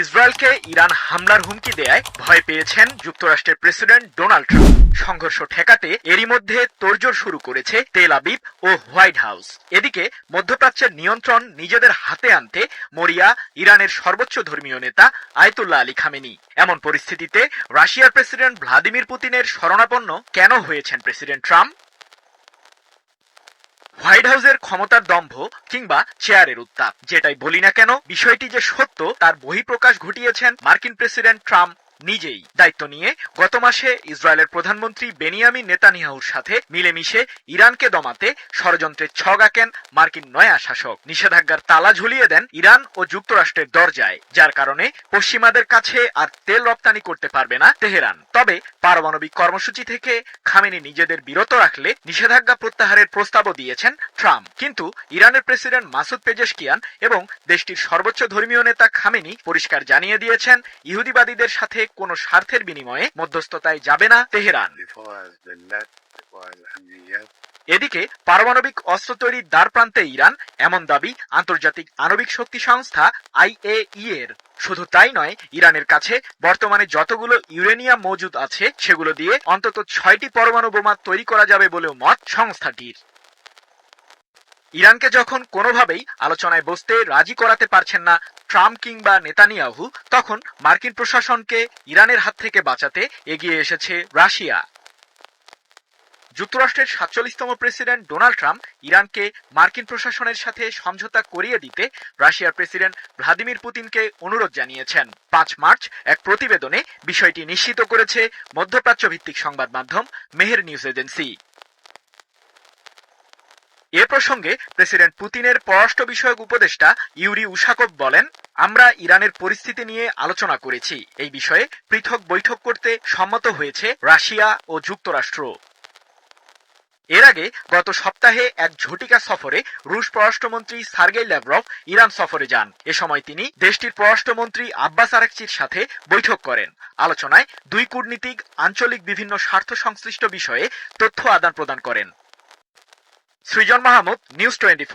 ইসরায়েলকে ইরান হামলার হুমকি দেয়ায় ভয় পেয়েছেন যুক্তরাষ্ট্রের প্রেসিডেন্ট ডোনাল্ড ট্রাম্প। সংঘর্ষ ঠেকাতে এরই মধ্যে তোড়জোড় শুরু করেছে তেল আবিব ও হোয়াইট হাউস। এদিকে মধ্যপ্রাচ্যের নিয়ন্ত্রণ নিজেদের হাতে আনতে মরিয়া ইরানের সর্বোচ্চ ধর্মীয় নেতা আয়তুল্লাহ আলী খামেনি। এমন পরিস্থিতিতে রাশিয়ার প্রেসিডেন্ট ভ্লাদিমির পুতিনের শরণাপন্ন কেন হয়েছেন প্রেসিডেন্ট ট্রাম্প? হোয়াইট হাউসের ক্ষমতার দম্ভ কিংবা চেয়ারের উত্তাপ। যেটাই বলি না কেন, বিষয়টি যে সত্য, তার বহিঃপ্রকাশ ঘটিয়েছেন মার্কিন প্রেসিডেন্ট ট্রাম্প নিজেই দায়িত্ব নিয়ে গত মাসে ইসরায়েলের প্রধানমন্ত্রী বেনিয়ামিন নেতানিয়াহুর সাথে মিলেমিশে ইরানকে দমাতে ষড়যন্ত্রের ছক আঁকেন মার্কিন নয়া শাসক। নিষেধাজ্ঞার তালা ঝুলিয়ে দেন ইরান ও যুক্তরাষ্ট্রের দরজায়, যার কারণে পশ্চিমাদের কাছে আর তেল রপ্তানি করতে পারবে না তেহরান। তবে পারমাণবিক কর্মসূচি থেকে খামেনি নিজেদের বিরত রাখলে নিষেধাজ্ঞা প্রত্যাহারের প্রস্তাবও দিয়েছেন ট্রাম্প। কিন্তু ইরানের প্রেসিডেন্ট মাসুদ পেজেশকিয়ান এবং দেশটির সর্বোচ্চ ধর্মীয় নেতা খামেনি পরিষ্কার জানিয়ে দিয়েছেন, ইহুদিবাদীদের সাথে কোনো স্বার্থের বিনিময়ে মধ্যস্থতায় যাবে না তেহরান। এদিকে পারমাণবিক অস্ত্র তৈরির দ্বার প্রান্তে ইরান এমন দাবি আন্তর্জাতিক আণবিক শক্তি সংস্থা আইএই এর। শুধু তাই নয় ইরানের কাছে বর্তমানে যতগুলো ইউরেনিয়াম মজুদ আছে সেগুলো দিয়ে অন্তত ছয়টি পরমাণু বোমা তৈরি করা যাবে বলেও মত সংস্থাটির। ইরানকে যখন কোনোভাবেই আলোচনায় বসতে রাজি করাতে পারছেন না ট্রাম্প কিংবা নেতানিয়াহু, তখন মার্কিন প্রশাসনকে ইরানের হাত থেকে বাঁচাতে এগিয়ে এসেছে রাশিয়া। যুক্তরাষ্ট্রের সাতচল্লিশতম প্রেসিডেন্ট ডোনাল্ড ট্রাম্প ইরানকে মার্কিন প্রশাসনের সাথে সমঝোতা করিয়ে দিতে রাশিয়ার প্রেসিডেন্ট ভ্লাদিমির পুতিনকে অনুরোধ জানিয়েছেন। পাঁচ মার্চ এক প্রতিবেদনে বিষয়টি নিশ্চিত করেছে মধ্যপ্রাচ্য ভিত্তিক সংবাদ মাধ্যম মেহের নিউজ এজেন্সি। এ প্রসঙ্গে প্রেসিডেন্ট পুতিনের পররাষ্ট্র বিষয়ক উপদেষ্টা ইউরি উশাকভ বলেন, আমরা ইরানের পরিস্থিতি নিয়ে আলোচনা করেছি। এই বিষয়ে পৃথক বৈঠক করতে সম্মত হয়েছে রাশিয়া ও যুক্তরাষ্ট্র। এর আগে গত সপ্তাহে এক ঝটিকা সফরে রুশ পররাষ্ট্রমন্ত্রী সার্গেই ল্যাভরভ ইরান সফরে যান। এ সময় তিনি দেশটির পররাষ্ট্রমন্ত্রী আব্বাস আরাকচির সাথে বৈঠক করেন। আলোচনায় দুই কূটনীতিক, আঞ্চলিক বিভিন্ন স্বার্থ সংশ্লিষ্ট বিষয়ে তথ্য আদান প্রদান করেন। সৃজন মাহমুদ নিউজ টোয়েন্টি